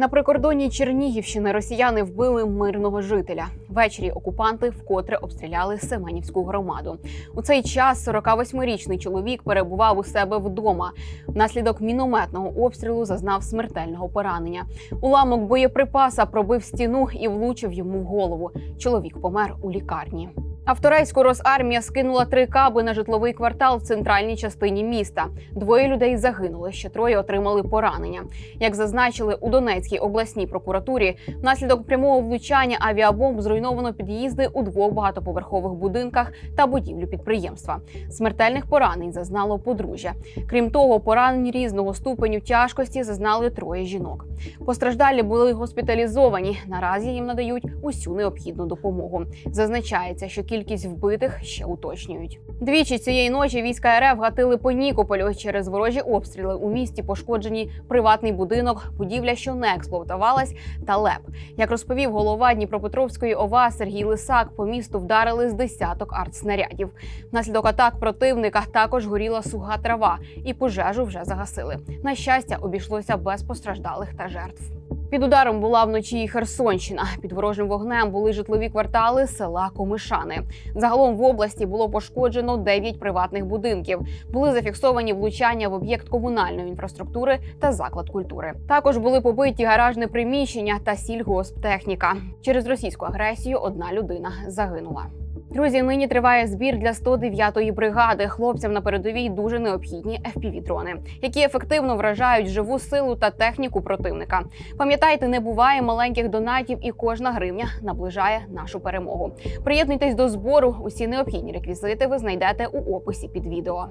На прикордонні Чернігівщини росіяни вбили мирного жителя. Ввечері окупанти вкотре обстріляли Семенівську громаду. У цей час 48-річний чоловік перебував у себе вдома. Внаслідок мінометного обстрілу зазнав смертельного поранення. Уламок боєприпаса пробив стіну і влучив йому в голову. Чоловік помер у лікарні. А в Росармія скинула три каби на житловий квартал в центральній частині міста. Двоє людей загинули, ще троє отримали поранення. Як зазначили у Донецькій обласній прокуратурі, внаслідок прямого влучання авіабомб зруйновано під'їзди у двох багатоповерхових будинках та будівлю підприємства. Смертельних поранень зазнало подружжя. Крім того, поранень різного ступеню тяжкості зазнали троє жінок. Постраждалі були госпіталізовані. Наразі їм надають усю необхідну допомогу. Зазначається, що кількість вбитих ще уточнюють. Двічі цієї ночі війська РФ гатили по Нікополю через ворожі обстріли. У місті пошкоджені приватний будинок, будівля, що не експлуатувалась, та ЛЕП. Як розповів голова Дніпропетровської ОВА Сергій Лисак, по місту вдарили з десяток артснарядів. Внаслідок атак противника також горіла суга трава, і пожежу вже загасили. На щастя, обійшлося без постраждалих та жертв. Під ударом була вночі і Херсонщина. Під ворожим вогнем були житлові квартали села Комишани. Загалом в області було пошкоджено 9 приватних будинків. Були зафіксовані влучання в об'єкт комунальної інфраструктури та заклад культури. Також були побиті гаражне приміщення та сільгосптехніка. Через російську агресію одна людина загинула. Друзі, нині триває збір для 109-ї бригади. Хлопцям на передовій дуже необхідні fpv дрони які ефективно вражають живу силу та техніку противника. Пам'ятайте, не буває маленьких донатів, і кожна гривня наближає нашу перемогу. Приєднуйтесь до збору. Усі необхідні реквізити ви знайдете у описі під відео.